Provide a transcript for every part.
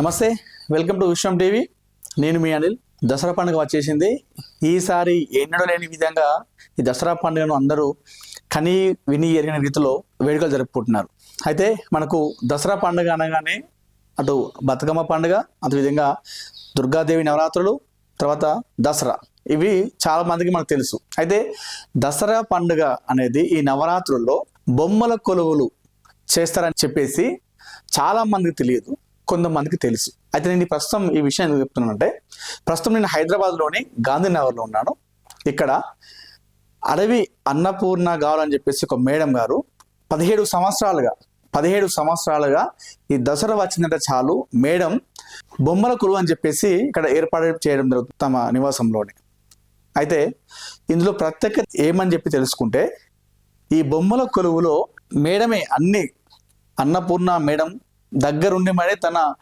నమస్తే welcome to Vishwam TV. నేను మీ అనిల్. దసరా పండుగ వచ్చేసింది. ఈసారి ఎన్నడూ లేని విధంగా ఈ దసరా పండుగను అందరూ కని విని ఎరిగిన రీతిలో వేడుకలు జరుపుకుంటున్నారు. అయితే మనకు దసరా పండుగ అనగానే అటు బతుకమ్మ పండుగ అదేవిధంగా దుర్గాదేవి నవరాత్రులు తర్వాత దసరా. ఇవి చాలా మందికి మనకు తెలుసు. అయితే దసరా పండుగ అనేది ఈ నవరాత్రుల్లో బొమ్మల కొలువులు చేస్తారని చెప్పేసి చాలా మందికి తెలియదు. కొంతమందికి తెలుసు. అయితే నేను ప్రస్తుతం ఈ విషయం ఎందుకు చెప్తున్నానంటే ప్రస్తుతం నేను హైదరాబాద్లోని గాంధీనగర్లో ఉన్నాను. ఇక్కడ అడవి అన్నపూర్ణ కావాలని చెప్పేసి ఒక మేడం గారు పదిహేడు సంవత్సరాలుగా పదిహేడు సంవత్సరాలుగా ఈ దసరా వచ్చిందంటే చాలు మేడం బొమ్మల కొలువు అని చెప్పేసి ఇక్కడ ఏర్పాటు చేయడం జరుగుతుంది తమ నివాసంలోనే. అయితే ఇందులో ప్రత్యేకత ఏమని చెప్పి తెలుసుకుంటే ఈ బొమ్మల కొలువులో మేడమే అన్ని అన్నపూర్ణ మేడం దగ్గరుండి మరి తన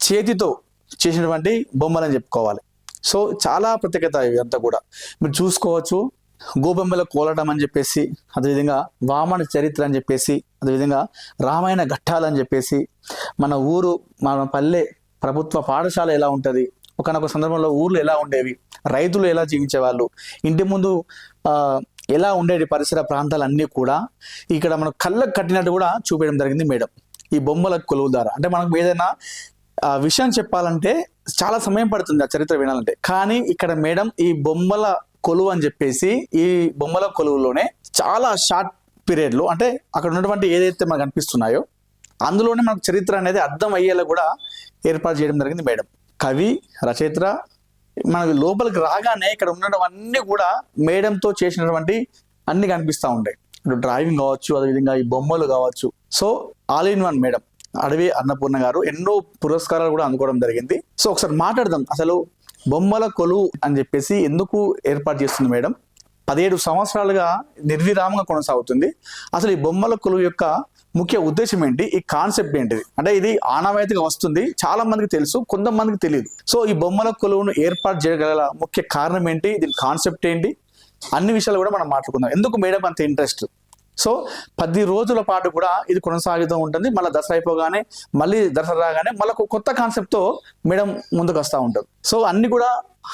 చేతితో చేసినటువంటి బొమ్మలని చెప్పుకోవాలి. సో చాలా ప్రత్యేకత ఇదంతా కూడా. మీరు చూసుకోవచ్చు గోబొమ్మల కోలటం అని చెప్పేసి అదేవిధంగా వామన చరిత్ర అని చెప్పేసి అదేవిధంగా రామాయణ ఘట్టాలు అని చెప్పేసి మన ఊరు మన పల్లె ప్రభుత్వ పాఠశాల ఎలా ఉంటుంది ఒకనొక సందర్భంలో ఊర్లు ఎలా ఉండేవి రైతులు ఎలా జీవించేవాళ్ళు ఇంటి ముందు ఎలా ఉండేవి పరిసర ప్రాంతాలన్నీ కూడా ఇక్కడ మనం కళ్ళకు కట్టినట్టు కూడా చూపించడం జరిగింది మేడం. ఈ బొమ్మల కొలువు ద్వారా. అంటే మనకు ఏదైనా ఆ విషయం చెప్పాలంటే చాలా సమయం పడుతుంది ఆ చరిత్ర వినాలంటే. కానీ ఇక్కడ మేడం ఈ బొమ్మల కొలువు అని చెప్పేసి ఈ బొమ్మల కొలువులోనే చాలా షార్ట్ పీరియడ్లో అంటే అక్కడ ఉన్నటువంటి ఏదైతే మనకు అనిపిస్తున్నాయో అందులోనే మనకు చరిత్ర అనేది అర్థం అయ్యేలా కూడా ఏర్పాటు చేయడం జరిగింది మేడం. కవి రచయిత్ర మనకి లోపలికి రాగానే ఇక్కడ ఉన్నవన్నీ కూడా మేడంతో చేసినటువంటి అన్ని కనిపిస్తూ ఉంటాయి. ఇప్పుడు డ్రాయింగ్ కావచ్చు అదేవిధంగా ఈ బొమ్మలు కావచ్చు. So all in one madam. Adavi Annapurna గారు ఎన్నో పురస్కారాలు కూడా అందుకోవడం జరిగింది. సో ఒకసారి మాట్లాడదాం. అసలు బొమ్మల కొలువు అని చెప్పేసి ఎందుకు ఏర్పాటు చేస్తుంది మేడం? పదిహేడు సంవత్సరాలుగా నిర్విరామంగా కొనసాగుతుంది. అసలు ఈ బొమ్మల కొలువు యొక్క ముఖ్య ఉద్దేశం ఏంటి? ఈ కాన్సెప్ట్ ఏంటిది? అంటే ఇది ఆనవాయితీగా వస్తుంది. చాలా మందికి తెలుసు కొంతమందికి తెలియదు. సో ఈ బొమ్మల కొలువును ఏర్పాటు చేయగల ముఖ్య కారణం ఏంటి? దీని కాన్సెప్ట్ ఏంటి? అన్ని విషయాలు కూడా మనం మాట్లాడుకుందాం. ఎందుకు మేడం అంత ఇంట్రెస్ట్? సో పది రోజుల పాటు కూడా ఇది కొనసాగుతూ ఉంటుంది. మళ్ళీ దసరా అయిపోగానే మళ్ళీ దసరా రాగానే మళ్ళీ కొత్త కాన్సెప్ట్తో మేడం ముందుకు వస్తూ ఉంటుంది సో అన్ని కూడా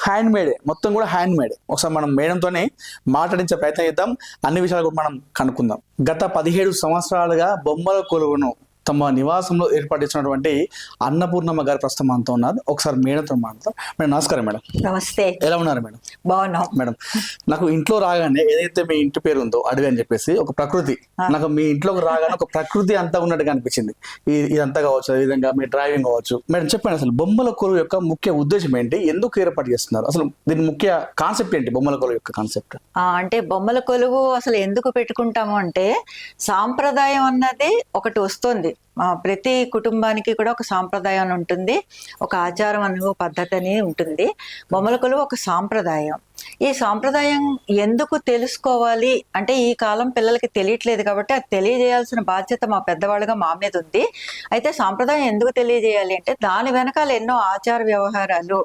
హ్యాండ్ మేడే మొత్తం కూడా హ్యాండ్ మేడే ఒకసారి మనం మేడంతోనే మాట్లాడించే ప్రయత్నం చేద్దాం. అన్ని విషయాలు కూడా మనం కనుక్కుందాం. గత పదిహేడు సంవత్సరాలుగా బొమ్మల కొలువును తమ నివాసంలో ఏర్పాటు చేసినటువంటి అన్నపూర్ణమ్మ గారి ప్రస్తుతం మనతో ఉన్నారు. ఒకసారి మేడంతో మాట్లాడతాం మేడం నమస్కారం మేడం. నమస్తే. ఎలా ఉన్నారు మేడం? బాగున్నాం. మేడం నాకు ఇంట్లో రాగానే ఏదైతే మీ ఇంటి పేరు ఉందో అడవి అని చెప్పేసి ఒక ప్రకృతి నాకు మీ ఇంట్లోకి రాగానే ఒక ప్రకృతి అంతా ఉన్నట్టుగా అనిపించింది. ఇదంతా కావచ్చు అదే విధంగా మీ డ్రైవింగ్ కావచ్చు. మేడం చెప్పండి అసలు బొమ్మల కొలువు యొక్క ముఖ్య ఉద్దేశం ఏంటి? ఎందుకు ఏర్పాటు చేస్తున్నారు? అసలు దీని ముఖ్య కాన్సెప్ట్ ఏంటి బొమ్మల కొలువు యొక్క కాన్సెప్ట్? అంటే బొమ్మల కొలువు అసలు ఎందుకు పెట్టుకుంటాము అంటే సాంప్రదాయం అన్నది ఒకటి వస్తుంది. ప్రతి కుటుంబానికి కూడా ఒక సాంప్రదాయం ఉంటుంది. ఒక ఆచారం అనే పద్ధతి అనేది ఉంటుంది. బొమ్మల కొలువు ఒక సాంప్రదాయం. ఈ సాంప్రదాయం ఎందుకు తెలుసుకోవాలి? అంటే ఈ కాలం పిల్లలకి తెలియట్లేదు కాబట్టి అది తెలియజేయాల్సిన బాధ్యత మా పెద్దవాళ్ళుగా మా మీద ఉంది. అయితే సాంప్రదాయం ఎందుకు తెలియజేయాలి అంటే దాని వెనకాల ఎన్నో ఆచార వ్యవహారాలు.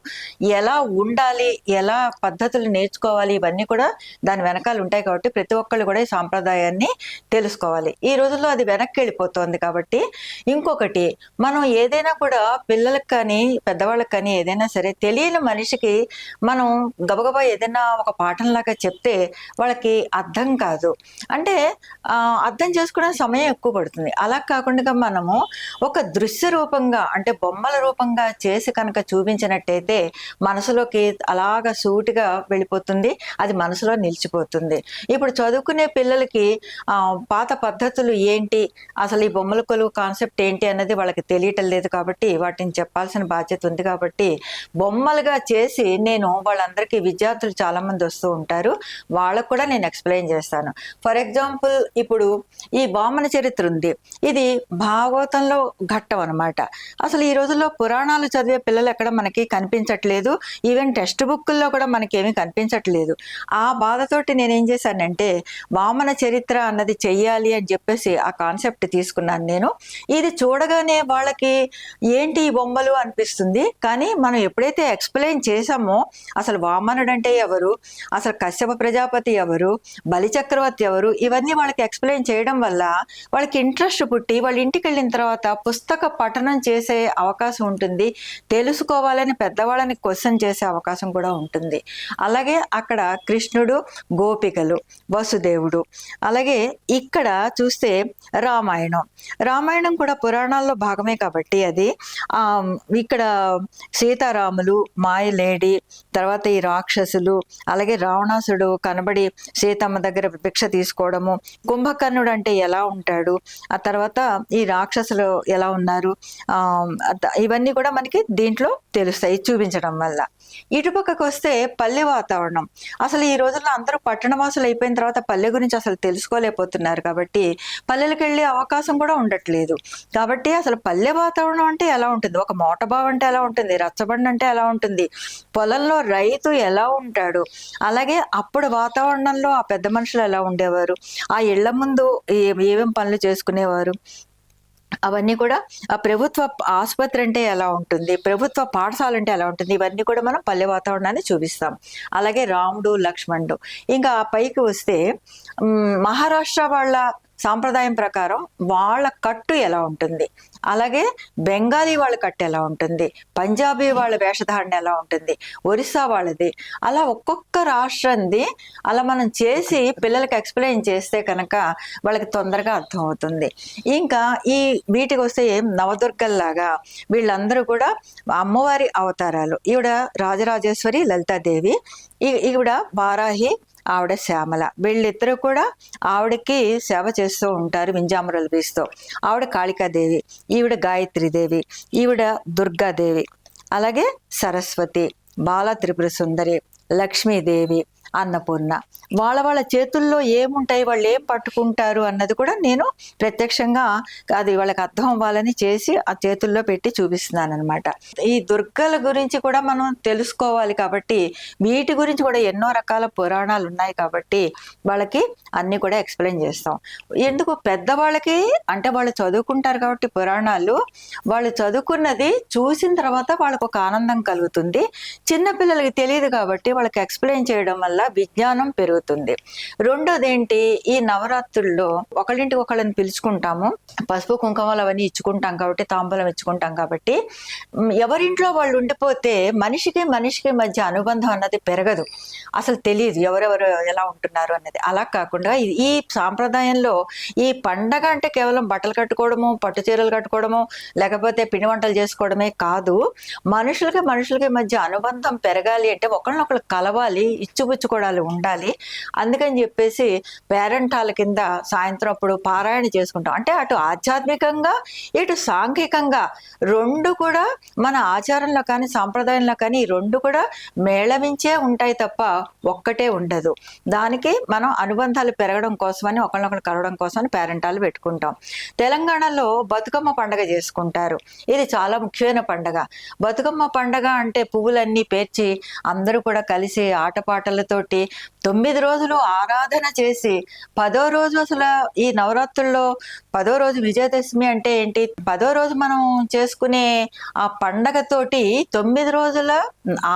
ఎలా ఉండాలి? ఎలా పద్ధతులు నేర్చుకోవాలి? ఇవన్నీ కూడా దాని వెనకాల ఉంటాయి కాబట్టి ప్రతి ఒక్కళ్ళు కూడా ఈ సాంప్రదాయాన్ని తెలుసుకోవాలి. ఈ రోజుల్లో అది వెనక్కి వెళ్ళిపోతుంది కాబట్టి ఇంకొకటి మనం ఏదైనా కూడా పిల్లలకు కానీ పెద్దవాళ్ళకి కానీ ఏదైనా సరే తెలియని మనిషికి మనం గబగబా ఏదైనా ఒక పాఠంలాగా చెప్తే వాళ్ళకి అర్థం కాదు. అంటే అర్థం చేసుకోవడానికి సమయం ఎక్కువ పడుతుంది. అలా కాకుండా మనము ఒక దృశ్య రూపంగా అంటే బొమ్మల రూపంగా చేసి కనుక చూపించినట్టయితే మనసులోకి అలాగా సూటిగా వెళ్ళిపోతుంది అది మనసులో నిలిచిపోతుంది. ఇప్పుడు చదువుకునే పిల్లలకి పాత పద్ధతులు ఏంటి? అసలు ఈ బొమ్మల కొలువు కాన్సెప్ట్ ఏంటి అన్నది వాళ్ళకి తెలియటం లేదు కాబట్టి వాటిని చెప్పాల్సిన బాధ్యత ఉంది కాబట్టి బొమ్మలుగా చేసి నేను వాళ్ళందరికీ విద్యార్థులు చాలా మంది వస్తూ ఉంటారు. వాళ్ళకు కూడా నేను ఎక్స్ప్లెయిన్ చేస్తాను. ఫర్ ఎగ్జాంపుల్ ఇప్పుడు ఈ వామన చరిత్ర ఉంది. ఇది భాగవతంలో ఘట్టం అనమాట అసలు ఈ రోజుల్లో పురాణాలు చదివే పిల్లలు ఎక్కడ మనకి కనిపించట్లేదు. ఈవెన్ టెక్స్ట్ బుక్కుల్లో కూడా మనకి ఏమీ కనిపించట్లేదు. ఆ బాధతోటి నేనేం చేశానంటే వామన చరిత్ర అన్నది చెయ్యాలి అని చెప్పేసి ఆ కాన్సెప్ట్ తీసుకున్నాను నేను. ఇది చూడగానే వాళ్ళకి ఏంటి ఈ బొమ్మలు అనిపిస్తుంది. కానీ మనం ఎప్పుడైతే ఎక్స్ప్లెయిన్ చేసామో అసలు వామనుడు అంటే ఎవరు? అసలు కశ్యప ప్రజాపతి ఎవరు? బలిచక్రవర్తి ఎవరు? ఇవన్నీ వాళ్ళకి ఎక్స్ప్లెయిన్ చేయడం వల్ల వాళ్ళకి ఇంట్రెస్ట్ పుట్టి వాళ్ళ ఇంటికి వెళ్ళిన తర్వాత పుస్తక పఠనం చేసే అవకాశం ఉంటుంది. తెలుసుకోవాలని పెద్దవాళ్ళని క్వశ్చన్ చేసే అవకాశం కూడా ఉంటుంది. అలాగే అక్కడ కృష్ణుడు గోపికలు వసుదేవుడు. అలాగే ఇక్కడ చూస్తే రామాయణం. రామాయణం కూడా పురాణాల్లో భాగమే కాబట్టి అది. ఇక్కడ సీతారాములు మాయలేడి తర్వాత ఈ రాక్షసులు అలాగే రావణాసుడు కనబడి సీతమ్మ దగ్గర భిక్ష తీసుకోవడము కుంభకర్ణుడు అంటే ఎలా ఉంటాడు ఆ తర్వాత ఈ రాక్షసులు ఎలా ఉన్నారు ఇవన్నీ కూడా మనకి దీంట్లో తెలుస్తాయి చూపించడం వల్ల. ఇటుపక్కకు వస్తే పల్లె వాతావరణం. అసలు ఈ రోజుల్లో అందరూ పట్టణవాసులు అయిపోయిన తర్వాత పల్లె గురించి అసలు తెలుసుకోలేకపోతున్నారు కాబట్టి పల్లెలకు వెళ్ళే అవకాశం కూడా ఉండట్లేదు. కాబట్టి అసలు పల్లె వాతావరణం అంటే ఎలా ఉంటుంది? ఒక మోటబావ్ అంటే ఎలా ఉంటుంది? రచ్చబండ అంటే ఎలా ఉంటుంది? పొలంలో రైతు ఎలా ఉంటాడు? అలాగే అప్పుడు వాతావరణంలో ఆ పెద్ద మనుషులు ఎలా ఉండేవారు? ఆ ఇళ్ళ ముందు ఏ- ఏమేం పనులు చేసుకునేవారు? అవన్నీ కూడా ఆ ప్రభుత్వ ఆసుపత్రి అంటే ఎలా ఉంటుంది? ప్రభుత్వ పాఠశాల అంటే ఎలా ఉంటుంది? ఇవన్నీ కూడా మనం పల్లె వాతావరణాన్ని చూపిస్తాం. అలాగే రాముడు లక్ష్మణుడు. ఇంకా ఆ పైకి వస్తే మహారాష్ట్ర వాళ్ళ సాంప్రదాయం ప్రకారం వాళ్ళ కట్టు ఎలా ఉంటుంది? అలాగే బెంగాలీ వాళ్ళ కట్టు ఎలా ఉంటుంది? పంజాబీ వాళ్ళ వేషధారణ ఎలా ఉంటుంది? ఒరిస్సా వాళ్ళది. అలా ఒక్కొక్క రాష్ట్రంది అలా మనం చేసి పిల్లలకి ఎక్స్ప్లెయిన్ చేస్తే కనుక వాళ్ళకి తొందరగా అర్థమవుతుంది ఇంకా ఈ వీటికి వస్తే నవదుర్గల్లాగా వీళ్ళందరూ కూడా అమ్మవారి అవతారాలు. ఈవిడ రాజరాజేశ్వరి లలితాదేవి. ఈ- ఈవిడ వారాహి ఆవిడ శ్యామల. వీళ్ళిద్దరూ కూడా ఆవిడకి సేవ చేస్తూ ఉంటారు వింజామరలు వీస్తూ ఆవిడ కాళికాదేవి ఈవిడ గాయత్రీదేవి ఈవిడ దుర్గాదేవి. అలాగే సరస్వతి బాల త్రిపుర సుందరి లక్ష్మీదేవి అన్నపూర్ణ. వాళ్ళ వాళ్ళ చేతుల్లో ఏముంటాయి వాళ్ళు ఏం పట్టుకుంటారు అన్నది కూడా నేను ప్రత్యక్షంగా అది వాళ్ళకి అర్థం అవ్వాలని చేసి ఆ చేతుల్లో పెట్టి చూపిస్తున్నాను అనమాట ఈ దుర్గల గురించి కూడా మనం తెలుసుకోవాలి కాబట్టి వీటి గురించి కూడా ఎన్నో రకాల పురాణాలు ఉన్నాయి కాబట్టి వాళ్ళకి అన్ని కూడా ఎక్స్ప్లెయిన్ చేస్తాం. ఎందుకు? పెద్దవాళ్ళకి అంటే వాళ్ళు చదువుకుంటారు కాబట్టి పురాణాలు వాళ్ళు చదువుకున్నది చూసిన తర్వాత వాళ్ళకు ఒక ఆనందం కలుగుతుంది. చిన్నపిల్లలకి తెలియదు కాబట్టి వాళ్ళకి ఎక్స్ప్లెయిన్ చేయడం వల్ల విజ్ఞానం పెరుగుతుంది. రెండోది ఏంటి ఈ నవరాత్రుల్లో ఒకళ్ళింటికి ఒకళ్ళని పిలుచుకుంటాము. పసుపు కుంకుమలు అవన్నీ ఇచ్చుకుంటాం కాబట్టి తాంబూలం ఇచ్చుకుంటాం కాబట్టి ఎవరింట్లో వాళ్ళు ఉండిపోతే మనిషికి మనిషికి మధ్య అనుబంధం అన్నది పెరగదు. అసలు తెలియదు ఎవరెవరు ఎలా ఉంటున్నారు అన్నది. అలా కాకుండా ఈ- సాంప్రదాయంలో ఈ పండగ అంటే కేవలం బట్టలు కట్టుకోవడము పట్టు చీరలు కట్టుకోవడము లేకపోతే పిండి వంటలు చేసుకోవడమే కాదు మనుషులకి మనుషులకి మధ్య అనుబంధం పెరగాలి అంటే ఒకళ్ళనొకళ్ళు కలవాలి ఇచ్చిపుచ్చుకోవడాలు ఉండాలి. అందుకని చెప్పేసి పేరెంటాల కింద సాయంత్రం అప్పుడు పారాయణ చేసుకుంటాం. అంటే అటు ఆధ్యాత్మికంగా ఇటు సాంఘికంగా రెండు కూడా మన ఆచారంలో కానీ సాంప్రదాయంలో కానీ ఈ రెండు కూడా మేళవించే ఉంటాయి తప్ప ఒక్కటే ఉండదు. దానికి మనం అనుబంధాలు పెరగడం కోసమని ఒకళ్ళొకరు కలవడం కోసమని పేరెంటాలు పెట్టుకుంటాం. తెలంగాణలో బతుకమ్మ పండగ చేసుకుంటారు. ఇది చాలా ముఖ్యమైన పండగ. బతుకమ్మ పండగ అంటే పువ్వులన్నీ పేర్చి అందరూ కూడా కలిసి ఆటపాటలతో తోటి తొమ్మిది రోజులు ఆరాధన చేసి పదో రోజు అసలు ఈ నవరాత్రుల్లో పదో రోజు విజయదశమి అంటే ఏంటి? పదో రోజు మనం చేసుకునే ఆ పండగతోటి తొమ్మిది రోజుల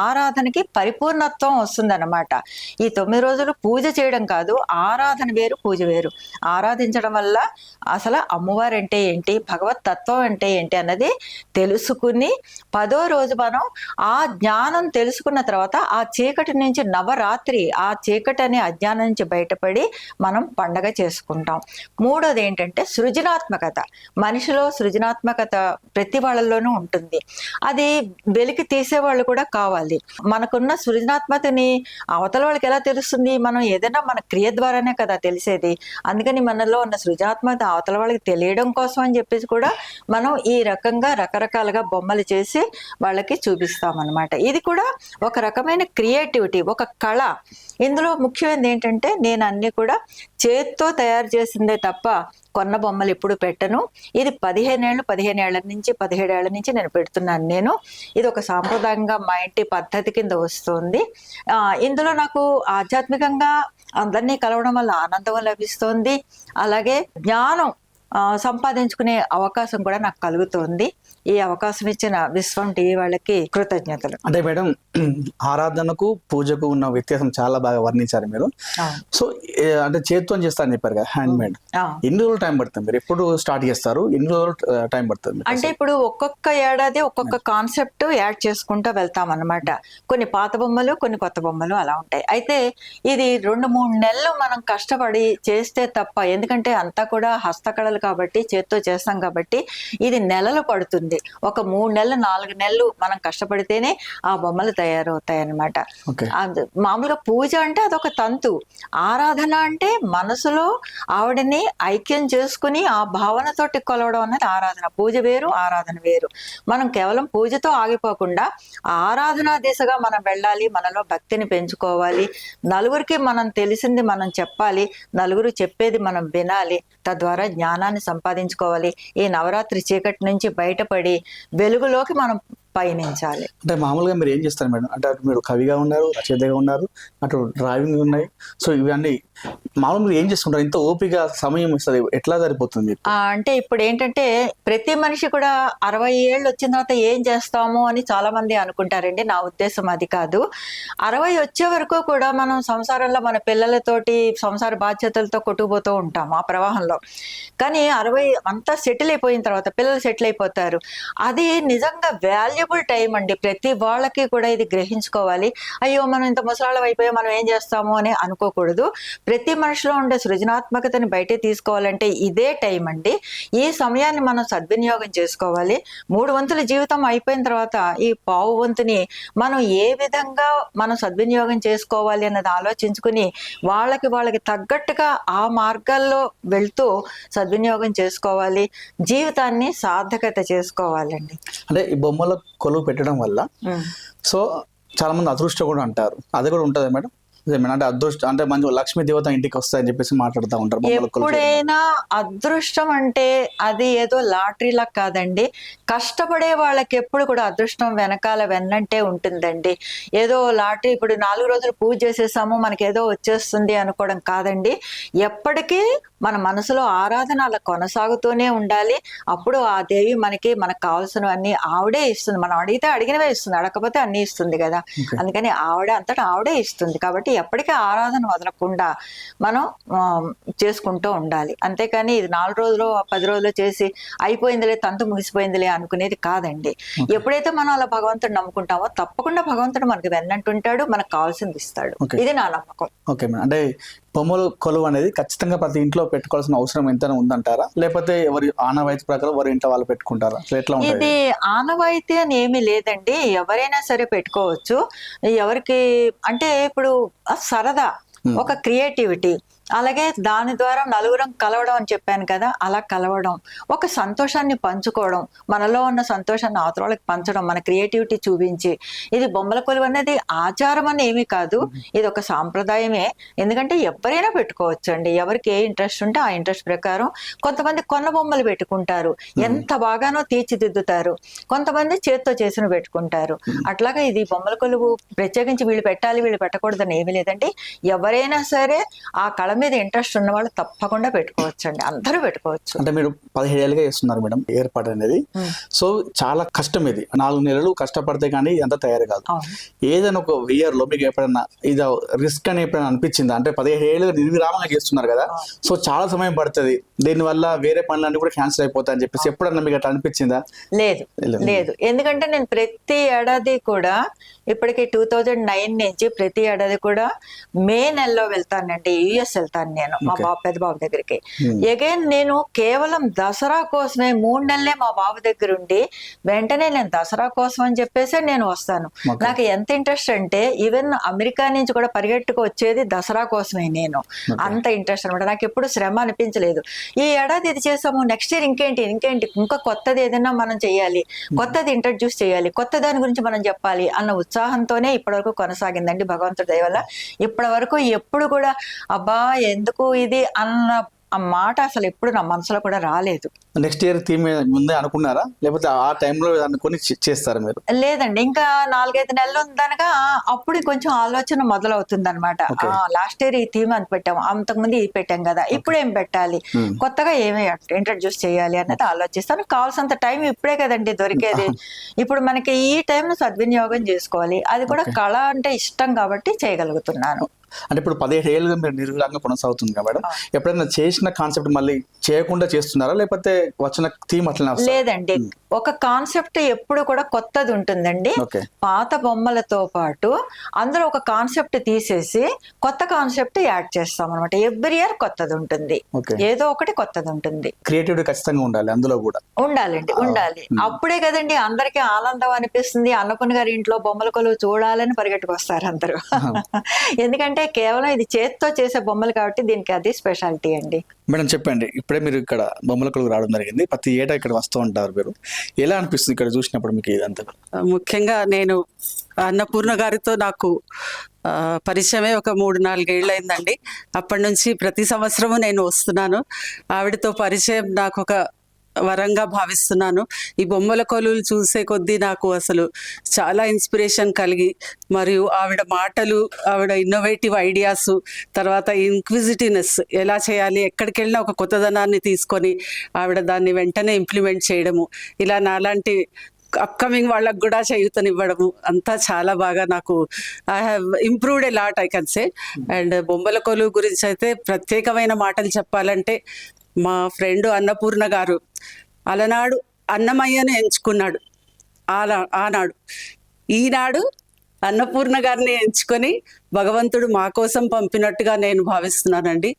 ఆరాధనకి పరిపూర్ణత్వం వస్తుందన్నమాట. ఈ తొమ్మిది రోజులు పూజ చేయడం కాదు ఆరాధన వేరు పూజ వేరు. ఆరాధించడం వల్ల అసలు అమ్మవారు అంటే ఏంటి? భగవత్ తత్వం అంటే ఏంటి అన్నది తెలుసుకుని పదో రోజు మనం ఆ జ్ఞానం తెలుసుకున్న తర్వాత ఆ చీకటి నుంచి నవరాత్రి ఆ చీకటి అనే అజ్ఞానం నుంచి బయటపడి మనం పండగ చేసుకుంటాం. మూడోది ఏంటంటే సృజనాత్మకత. మనిషిలో సృజనాత్మకత ప్రతి వాళ్ళలోనూ ఉంటుంది. అది వెలికి తీసేవాళ్ళు కూడా కావాలి. మనకున్న సృజనాత్మకతని అవతల వాళ్ళకి ఎలా తెలుస్తుంది? మనం ఏదైనా మన క్రియ ద్వారానే కదా తెలిసేది. అందుకని మనలో ఉన్న సృజనాత్మకత అవతల వాళ్ళకి తెలియడం కోసం అని చెప్పేసి కూడా మనం ఈ రకంగా రకరకాలుగా బొమ్మలు చేసి వాళ్ళకి చూపిస్తాం అనమాట ఇది కూడా ఒక రకమైన క్రియేటివిటీ ఒక కళ. ఇందులో ముఖ్యమైనది ఏంటంటే నేను అన్ని కూడా చేత్తో తయారు చేసిందే తప్ప కొన్న బొమ్మలు ఎప్పుడు పెట్టను. ఇది పదిహేనేళ్ళు ఏళ్ళ నుంచి పదిహేడేళ్ళ నుంచి నేను పెడుతున్నాను నేను. ఇది ఒక సాంప్రదాయంగా మా ఇంటి పద్ధతి కింద వస్తుంది. ఇందులో నాకు ఆధ్యాత్మికంగా అందరినీ కలవడం వల్ల ఆనందం లభిస్తుంది. అలాగే జ్ఞానం సంపాదించుకునే అవకాశం కూడా నాకు కలుగుతుంది. ఈ అవకాశం ఇచ్చిన విశ్వం టీవీ వాళ్ళకి కృతజ్ఞతలు. అంటే మేడం ఆరాధనకు పూజకు ఉన్న వ్యత్యాసం చాలా బాగా వర్ణించారు మీరు. సో అంటే చేతితో చేస్తా అని చెప్పారు కదా హ్యాండ్ మేడ్. ఎన్ని రోజులు టైం పడుతుంది మీరు? ఎప్పుడు స్టార్ట్ చేస్తారు? ఎన్ని రోజులు టైం పడుతుంది అంటే ఇప్పుడు ఒక్కొక్క ఏడాది ఒక్కొక్క కాన్సెప్ట్ యాడ్ చేసుకుంటూ వెళ్తాం అన్నమాట. కొన్ని పాత బొమ్మలు కొన్ని కొత్త బొమ్మలు అలా ఉంటాయి. అయితే ఇది రెండు మూడు నెలలు మనం కష్టపడి చేస్తే తప్ప ఎందుకంటే అంతా కూడా హస్తకళలు కాబట్టి చేత్తో చేస్తాం కాబట్టి ఇది నెలలు పడుతుంది. ఒక మూడు నెలలు నాలుగు నెలలు మనం కష్టపడితేనే ఆ బొమ్మలు తయారవుతాయి అది మామూలుగా పూజ అంటే అదొక తంతు. ఆరాధన అంటే మనసులో ఆవిడని ఐక్యం చేసుకుని ఆ భావనతోటి కొలవడం అనేది ఆరాధన. పూజ వేరు ఆరాధన వేరు. మనం కేవలం పూజతో ఆగిపోకుండా ఆరాధనా దిశగా మనం వెళ్ళాలి మనలో భక్తిని పెంచుకోవాలి నలుగురికి మనం తెలిసింది మనం చెప్పాలి నలుగురు చెప్పేది మనం వినాలి తద్వారా జ్ఞానాన్ని సంపాదించుకోవాలి. ఈ నవరాత్రి చీకటి నుంచి బయటపడి వెలుగులోకి మనం పయనించాలి. అంటే మామూలుగా మీరు ఏం చేస్తారు మేడం? అంటే అటు మీరు కవిగా ఉన్నారు రచయితగా ఉన్నారు అటు డ్రాయింగ్ ఉన్నాయి. సో ఇవన్నీ మామూలుగా మీరు ఏం చేసుకుంటారు? ఇంత ఓపిక సమయం ఇస్తుంది. ఎట్లా సరిపోతుంది అంటే ఇప్పుడు ఏంటంటే ప్రతి మనిషి కూడా అరవై ఏళ్ళు వచ్చిన తర్వాత ఏం చేస్తాము అని చాలా మంది అనుకుంటారండి. నా ఉద్దేశం అది కాదు. అరవై వచ్చే వరకు కూడా మనం సంసారంలో మన పిల్లలతోటి సంసార బాధ్యతలతో కొట్టుకుపోతూ ఉంటాం ఆ ప్రవాహంలో. కానీ అరవై అంతా సెటిల్ అయిపోయిన తర్వాత పిల్లలు సెటిల్ అయిపోతారు. అది నిజంగా వాల్యుబుల్ టైం అండి. ప్రతి వాళ్ళకి కూడా ఇది గ్రహించుకోవాలి. అయ్యో మనం ఇంత ముసలాళ్ళం అయిపోయి మనం ఏం చేస్తాము అని అనుకోకూడదు. ప్రతి మనిషిలో ఉండే సృజనాత్మకతని బయటే తీసుకోవాలంటే ఇదే టైం అండి. ఈ సమయాన్ని మనం సద్వినియోగం చేసుకోవాలి. మూడు వంతుల జీవితం అయిపోయిన తర్వాత ఈ పావు వంతుని మనం ఏ విధంగా మనం సద్వినియోగం చేసుకోవాలి అన్నది ఆలోచించుకుని వాళ్ళకి వాళ్ళకి తగ్గట్టుగా ఆ మార్గాల్లో వెళ్తూ సద్వినియోగం చేసుకోవాలి. జీవితాన్ని సార్థకత చేసుకోవాలండి. అంటే ఈ బొమ్మల కొలువు పెట్టడం వల్ల. సో చాలా మంది అదృష్టం కూడా అంటారు. అది కూడా ఉంటుంది మేడం? అంటే అదృష్టం అంటే మంచి లక్ష్మీ దేవత ఇంటికి వస్తాయని చెప్పేసి మాట్లాడుతూ ఉంటారు. ఎప్పుడైనా అదృష్టం అంటే అది ఏదో లాటరీలా కాదండి. కష్టపడే వాళ్ళకి ఎప్పుడు కూడా అదృష్టం వెనకాల వెన్నంటే ఉంటుందండి. ఏదో లాటరీ ఇప్పుడు నాలుగు రోజులు పూజ చేసేసాము మనకి ఏదో వచ్చేస్తుంది అనుకోవడం కాదండి. ఎప్పటికీ మన మనసులో ఆరాధన అలా కొనసాగుతూనే ఉండాలి. అప్పుడు ఆ దేవి మనకి మనకు కావాల్సినవన్నీ ఆవిడే ఇస్తుంది. మనం అడిగితే అడిగినవే ఇస్తుంది. అడగకపోతే అన్ని ఇస్తుంది కదా. అందుకని ఆవిడ అంతటా ఆవిడే ఇస్తుంది. కాబట్టి ఎప్పటికీ ఆరాధన వదలకుండా మనం చేసుకుంటూ ఉండాలి. అంతేకాని ఇది నాలుగు రోజులు పది రోజులు చేసి అయిపోయిందిలే తంతు ముగిసిపోయిందిలే అనుకునేది కాదండి. ఎప్పుడైతే మనం అలా భగవంతుడు నమ్ముకుంటామో తప్పకుండా భగవంతుడు మనకి వెన్నంటుంటాడు మనకు కావాల్సింది ఇస్తాడు. ఇది నా నమ్మకం. Okay madam. అంటే బొమ్మల కొలువు అనేది ఖచ్చితంగా ప్రతి ఇంట్లో పెట్టుకోవాల్సిన అవసరం ఎంతైనా ఉందంటారా? లేకపోతే ఎవరి ఆనవాయితీ ప్రకారం వారి ఇంట్లో వాళ్ళు పెట్టుకుంటారా? ఎట్లా ఇది ఆనవాయితీ అని ఏమీ లేదండి. ఎవరైనా సరే పెట్టుకోవచ్చు. ఎవరికి అంటే ఇప్పుడు సరదా ఒక క్రియేటివిటీ అలాగే దాని ద్వారా నలుగురం కలవడం అని చెప్పాను కదా అలా కలవడం ఒక సంతోషాన్ని పంచుకోవడం మనలో ఉన్న సంతోషాన్ని అవతల వాళ్ళకి పంచడం మన క్రియేటివిటీ చూపించి ఇది బొమ్మల కొలువు అనేది ఆచారం అని ఏమీ కాదు ఇది ఒక సాంప్రదాయమే. ఎందుకంటే ఎవరైనా పెట్టుకోవచ్చు అండి ఎవరికి ఏ ఇంట్రెస్ట్ ఉంటే ఆ ఇంట్రెస్ట్ ప్రకారం కొంతమంది కొన్న బొమ్మలు పెట్టుకుంటారు. ఎంత బాగానో తీర్చిదిద్దుతారు. కొంతమంది చేత్తో చేసిన పెట్టుకుంటారు. అట్లాగా ఇది బొమ్మల కొలువు ప్రత్యేకించి వీళ్ళు పెట్టాలి వీళ్ళు పెట్టకూడదని ఏమీ లేదండి. ఎవరైనా సరే ఆ కళ మీద ఇంట్రెస్ట్ ఉన్న వాళ్ళు తప్పకుండా పెట్టుకోవచ్చు అండి అందరూ పెట్టుకోవచ్చు. అంటే మీరు పదిహేడు ఏళ్ళుగా చేస్తున్నారు మేడం ఏర్పాటు అనేది. సో చాలా కష్టం ఇది. నాలుగు నెలలు కష్టపడితే కానీ ఇదంతా తయారు కాదు. ఏదైనా ఒక ఇయర్లో మీకు ఎప్పుడైనా ఇది రిస్క్ అని ఎప్పుడైనా అనిపించిందా? అంటే పదిహేడు ఏళ్ళు నిర్విరామంగా చేస్తున్నారు కదా. సో చాలా సమయం పడుతుంది. దీనివల్ల వేరే పనులన్నీ కూడా క్యాన్సిల్ అయిపోతాయి అని చెప్పేసి ఎప్పుడన్నా మీకు అట్లా అనిపించిందా? లేదు. లేదు. లేదు. ఎందుకంటే నేను ప్రతి ఏడాది కూడా ఇప్పటికి టూ థౌజండ్ నైన్ నుంచి ప్రతి ఏడాది కూడా మే నెలలో వెళ్తానండి. యుఎస్ వెళ్తాను నేను మా బాబు పెద్ద బాబు దగ్గరికి. అగైన్ నేను కేవలం దసరా కోసమే మూడు నెలలే మా బాబు దగ్గర ఉండి వెంటనే నేను దసరా కోసం అని చెప్పేసి నేను వస్తాను. నాకు ఎంత ఇంట్రెస్ట్ అంటే ఈవెన్ అమెరికా నుంచి కూడా పరిగెట్టుకు వచ్చేది దసరా కోసమే నేను. అంత ఇంట్రెస్ట్ అనమాట నాకు ఎప్పుడు శ్రమ అనిపించలేదు. ఈ ఏడాది ఇది చేసాము నెక్స్ట్ ఇయర్ ఇంకేంటి ఇంకేంటి? ఇంకా కొత్తది ఏదైనా మనం చేయాలి. కొత్తది ఇంట్రడ్యూస్ చేయాలి. కొత్త దాని గురించి మనం చెప్పాలి అన్న ఉత్సాహంతోనే ఇప్పటివరకు కొనసాగిందండి భగవంతుడి దయ వల్ల. ఇప్పటి వరకు ఎప్పుడు కూడా అబ్బా ఎందుకు ఇది అన్న ఆ మాట అసలు ఎప్పుడు నా మనసులో కూడా రాలేదు. నెక్స్ట్ ఇయర్ థీమ్ ముందే అనుకున్నారా? లేకపోతే ఆ టైంలో అనుకుని చేస్తారా మీరు? లేదండి ఇంకా నాలుగైదు నెలలు ఉందనగా అప్పుడు కొంచెం ఆలోచన మొదలవుతుంది అనమాట. లాస్ట్ ఇయర్ ఈ థీమ్ అని పెట్టాం అంతకుముందు ఇది పెట్టాం కదా ఇప్పుడు ఏం పెట్టాలి? Hmm. కొత్తగా ఏమి ఇంట్రడ్యూస్ చేయాలి అనేది ఆలోచిస్తాను. కావాల్సినంత టైం ఇప్పుడే కదండి దొరికేది. ఇప్పుడు మనకి ఈ టైంను సద్వినియోగం చేసుకోవాలి. అది కూడా కళ అంటే ఇష్టం కాబట్టి చేయగలుగుతున్నాను. అంటే ఇప్పుడు పదిహేడు ఏళ్ళుగా మీరు నిర్విరాంగా కొనసాగుతుంది మేడం. ఎప్పుడైనా చేసిన కాన్సెప్ట్ మళ్ళీ చేయకుండా చేస్తున్నారా? లేకపోతే వచ్చిన థీమ్ వస్తుందా? లేదండి. ఒక కాన్సెప్ట్ ఎప్పుడు కూడా కొత్తది ఉంటుందండి. పాత బొమ్మలతో పాటు అందులో ఒక కాన్సెప్ట్ తీసేసి కొత్త కాన్సెప్ట్ యాడ్ చేస్తాం అనమాట ఎవ్రీ ఇయర్ కొత్తది ఉంటుంది. ఏదో ఒకటి కొత్తది ఉంటుంది. క్రియేటివిటీ ఖచ్చితంగా ఉండాలి అందులో కూడా. ఉండాలండి ఉండాలి. అప్పుడే కదండి అందరికీ ఆనందం అనిపిస్తుంది. అన్నపూర్ణ గారి ఇంట్లో బొమ్మల కొలువు చూడాలని పరిగెట్టుకొస్తారు అందరూ. ఎందుకంటే కేవలం ఇది చేత్తో చేసే బొమ్మలు కాబట్టి దీనికి అది స్పెషాలిటీ అండి. మేడం చెప్పండి ఇప్పుడే మీరు ఇక్కడ బొమ్మల కొలువు రావడం జరిగింది. ప్రతి ఏటా ఇక్కడ వస్తూ ఉంటారు మీరు. ఎలా అనిపిస్తుంది ఇక్కడ చూసినప్పుడు మీకు ఇదంతా? ముఖ్యంగా నేను అన్నపూర్ణ గారితో నాకు ఆ, పరిచయమే ఒక మూడు నాలుగేళ్ళు అయిందండి అప్పటి నుంచి ప్రతి సంవత్సరము నేను వస్తున్నాను. ఆవిడతో పరిచయం నాకు ఒక వరంగా భావిస్తున్నాను. ఈ బొమ్మల కొలువులు చూసే కొద్దీ నాకు అసలు చాలా ఇన్స్పిరేషన్ కలిగి మరియు ఆవిడ మాటలు ఆవిడ ఇన్నోవేటివ్ ఐడియాస్ తర్వాత ఇన్క్విజిటివ్నెస్ ఎలా చేయాలి ఎక్కడికి వెళ్ళినా ఒక కొత్తదనాన్ని తీసుకొని ఆవిడ దాన్ని వెంటనే ఇంప్లిమెంట్ చేయడము ఇలా నాలాంటి అప్కమింగ్ వాళ్ళకు కూడా చేయూతనివ్వడము అంతా చాలా బాగా నాకు I have improved a lot I can say and బొమ్మల కొలువు గురించి అయితే ప్రత్యేకమైన మాటలు చెప్పాలంటే మా ఫ్రెండ్ అన్నపూర్ణ గారు. అలనాడు అన్నమయ్యను ఎంచుకున్నాడు. అలా ఆనాడు. ఈనాడు అన్నపూర్ణ గారిని ఎంచుకొని భగవంతుడు మా కోసం పంపినట్టుగా నేను భావిస్తున్నానండి.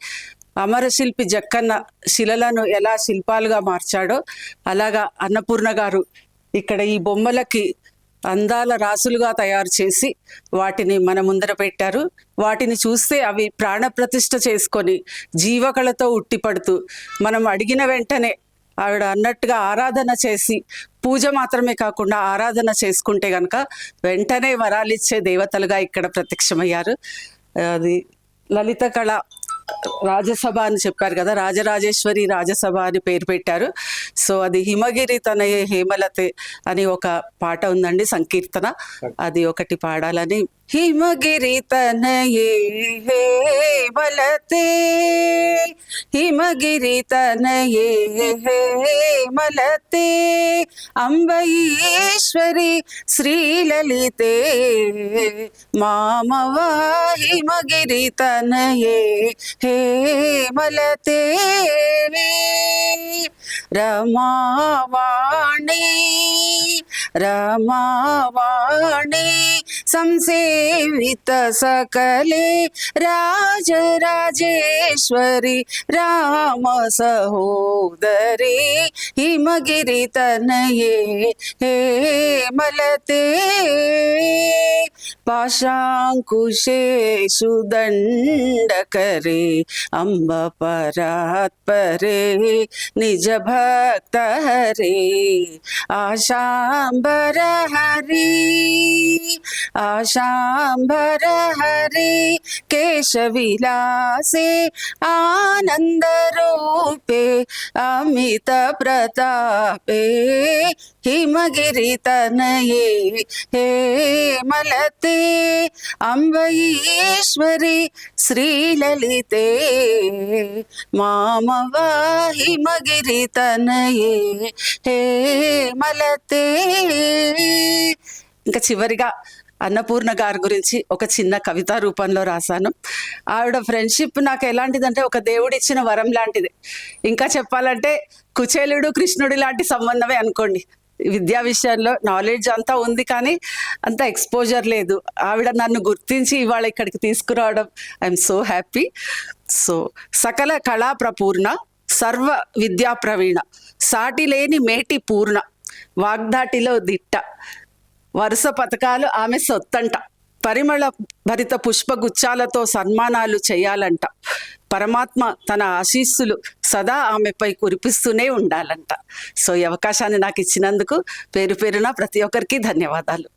అమరశిల్పి జక్కన్న శిలలను ఎలా శిల్పాలుగా మార్చాడో అలాగా అన్నపూర్ణ గారు ఇక్కడ ఈ బొమ్మలకి అందాల రాసులుగా తయారు చేసి వాటిని మన ముందర పెట్టారు. వాటిని చూస్తే అవి ప్రాణప్రతిష్ఠ చేసుకొని జీవకళతో ఉట్టిపడుతూ మనం అడిగిన వెంటనే ఆవిడ అన్నట్టుగా ఆరాధన చేసి పూజ మాత్రమే కాకుండా ఆరాధన చేసుకుంటే గనక వెంటనే వరాలిచ్చే దేవతలుగా ఇక్కడ ప్రత్యక్షమయ్యారు. అది లలిత కళ రాజసభ అని చెప్పారు కదా రాజరాజేశ్వరి రాజసభ అని పేరు పెట్టారు. సో అది హిమగిరి తనయే హేమలతే అని ఒక పాట ఉందండి సంకీర్తన. అది ఒకటి పాడాలని. హిమగిరి తనయే హేమలతే హిమగిరి తనయే హేమలతే అంబఈశ్వరి శ్రీలలితే మామవా హిమగిరి తనయే హేమలతే. ரமாவாணி ரமாவாணி. संसेवित सकले राज राजेश्वरी, राम सहोदरे तन तनये, हे मलते। पाशाकुशे सुदंड करे अम्ब परात्परे निजभक्त हरे आशाबर हरी కేశవిలాసే ఆనందరూపే అమిత ప్రతాపే హిమగిరి తనయే హేమలతే అంబఈశ్వరి శ్రీలలితే మామవా హిమగిరి తనయే హేమలతే ఇంకా చివరిగా అన్నపూర్ణ గారి గురించి ఒక చిన్న కవిత రూపంలో రాశాను. ఆవిడ ఫ్రెండ్షిప్ నాకు ఎలాంటిదంటే ఒక దేవుడిచ్చిన వరం లాంటిది. ఇంకా చెప్పాలంటే కుచేలుడు కృష్ణుడి లాంటి సంబంధమే అనుకోండి. విద్యా విషయంలో నాలెడ్జ్ అంతా ఉంది కానీ అంత ఎక్స్పోజర్ లేదు. ఆవిడ నన్ను గుర్తించి ఇవాళ ఇక్కడికి తీసుకురావడం ఐఎమ్ సో హ్యాపీ. సో సకల కళా ప్రపూర్ణ సర్వ విద్యా ప్రవీణ సాటి లేని మేటి పూర్ణ వాగ్దాటిలో దిట్ట. వరుస పథకాలు ఆమె సొత్తంట. పరిమళ భరిత పుష్పగుచ్చాలతో సన్మానాలు చేయాలంట. పరమాత్మ తన ఆశీస్సులు సదా ఆమెపై కురిపిస్తూనే ఉండాలంట. సో ఈ అవకాశాన్ని నాకు ఇచ్చినందుకు పేరు పేరున ప్రతి ఒక్కరికి ధన్యవాదాలు.